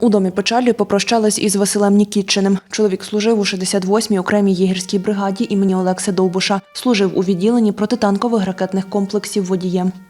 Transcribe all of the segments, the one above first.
У домі печалі попрощалась із Василем Нікітчиним. Чоловік служив у 68-й окремій єгерській бригаді імені Олекса Довбуша. Служив у відділенні протитанкових ракетних комплексів водієм. –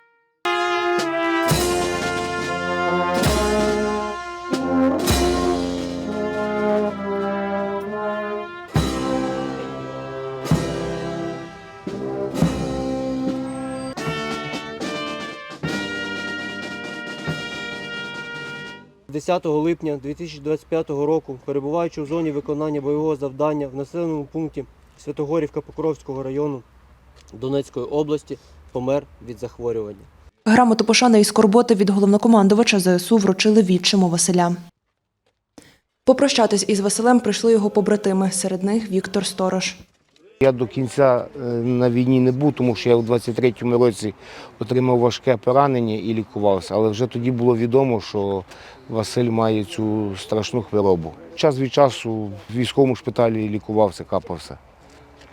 10 липня 2025 року, перебуваючи в зоні виконання бойового завдання в населеному пункті Святогорівка Покровського району Донецької області, помер від захворювання. Грамоту пошани і скорботи від головнокомандувача ЗСУ вручили відчиму Василя. Попрощатись із Василем прийшли його побратими. Серед них Віктор Сторож. Я до кінця е, на війні не був, тому що я у 23-му році отримав важке поранення і лікувався. Але вже тоді було відомо, що Василь має цю страшну хворобу. Час від часу в військовому шпиталі лікувався, капався.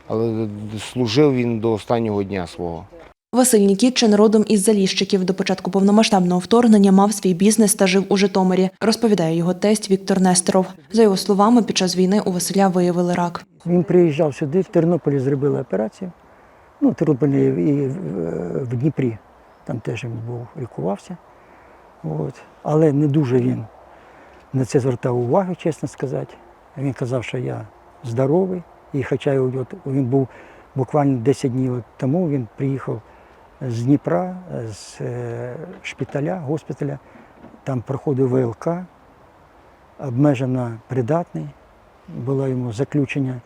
Але служив він до останнього дня свого. Василь Нікітчин родом із Заліщиків. До початку повномасштабного вторгнення мав свій бізнес та жив у Житомирі, розповідає його тесть Віктор Нестеров. За його словами, під час війни у Василя виявили рак. Він приїжджав сюди, в Тернополі зробили операцію. Ну, в Тернополі і в, Дніпрі. Там теж він був, лікувався. От. Але не дуже він на це звертав увагу, чесно сказати. Він казав, що я здоровий. І хоча він був буквально 10 днів тому, він приїхав з Дніпра, з е, шпиталя, госпіталя, там проходив ВЛК, обмежено придатний, було йому заключення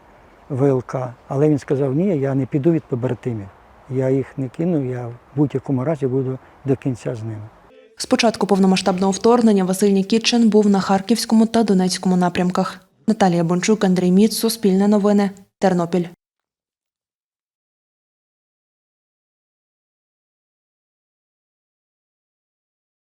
ВЛК. Але він сказав, ні, я не піду від побратимів. Я їх не кину, я в будь-якому разі буду до кінця з ними. З початку повномасштабного вторгнення Василь Нікітчин був на Харківському та Донецькому напрямках. Наталія Бончук, Андрій Міц, Суспільне новини, Тернопіль.